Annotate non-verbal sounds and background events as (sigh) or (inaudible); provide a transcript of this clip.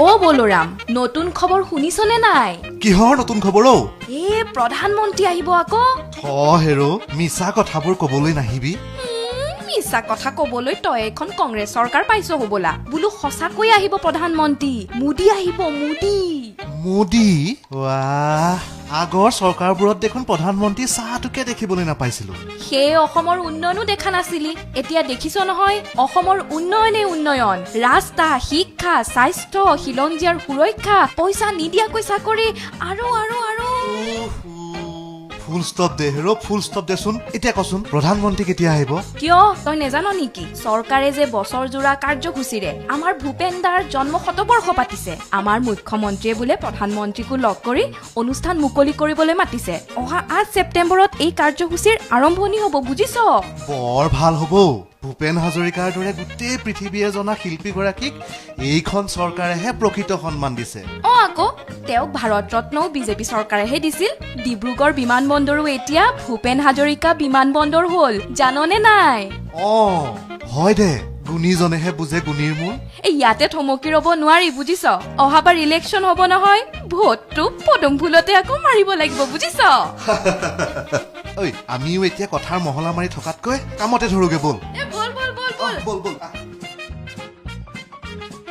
অ বলোৰাম নতুন খবৰ শুনিছনে নাই? কিহৰ নতুন খবৰ ঔ এ প্ৰধানমন্ত্ৰী আহিব আকৌ। থ হেৰ মিছা কথাবোৰ কবলৈ নাহিবি। মিছা কথা কবলৈ তই এখন কংগ্ৰেছ চৰকাৰ পাইছ হবলা। বোলো সঁচাকৈ আহিব প্ৰধানমন্ত্ৰী। মোদী আহিব মোদী। মোদী? ৱাহ। আগৰ চৰকাৰবোৰত দেখোন প্ৰধানমন্ত্ৰী চাহটোকে দেখিবলৈ নাপাইছিলো। সেয়ে অসমৰ উন্নয়নো দেখা নাছিলি। এতিয়া দেখিছ নহয় অসমৰ উন্নয়নে উন্নয়ন। ৰাস্তা শিক্ষা স্বাস্থ্য খিলঞ্জীয়াৰ সুৰক্ষা পইচা নিদিয়াকৈ চাকৰি আৰু আৰু আৰু। ফুল ষ্টপ দে হেৰ ফুল ষ্টপ দেচোন এতিয়া কচোন প্ৰধানমন্ত্ৰী কেতিয়া আহিব? কিয়? তই নেজান নেকি? চৰকাৰে যে বছৰজোৰা কাৰ্যসূচীৰে আমাৰ ভূপেন দাৰ জন্ম শতবৰ্ষ পাতিছে। আমাৰ মুখ্যমন্ত্ৰীয়ে বোলে প্ৰধানমন্ত্ৰীকো লগ কৰি অনুষ্ঠান মুকলি কৰিবলৈ মাতিছে। অহা আঠ ছেপ্টেম্বৰত এই কাৰ্যসূচীৰ আৰম্ভণি হ'ব বুজিছ? বৰ ভাল হ'ব। ভূপেন হাজৰিকাৰ দৰে গোটেই পৃথিৱীয়ে জনা শিল্পীগৰাকীক এইখন চৰকাৰেহে প্ৰকৃত সন্মান দিছে। অ আকৌ তেওঁক ভাৰত ৰত্নও বিজেপি চৰকাৰেহে দিছিল। ডিব্ৰুগড় বিমানবন্দৰো এতিয়া ভূপেন হাজৰিকা বিমানবন্দৰ হ'ল জাননে নাই? অ হয় দে গুণীজনেহে বুজে গুণীৰ মূল। এই ইয়াতে থমকি ৰ'ব নোৱাৰি বুজিছ? অহাবাৰ ইলেকশ্যন হ'ব নহয় ভোটটো পদুম ফুলতে আকৌ মাৰিব লাগিব বুজিছ? (laughs) ঐ আমিও এতিয়া কথাৰ মহলা মাৰি থকাতকৈ কামতে ধৰোগে ব'ল। এ বল বল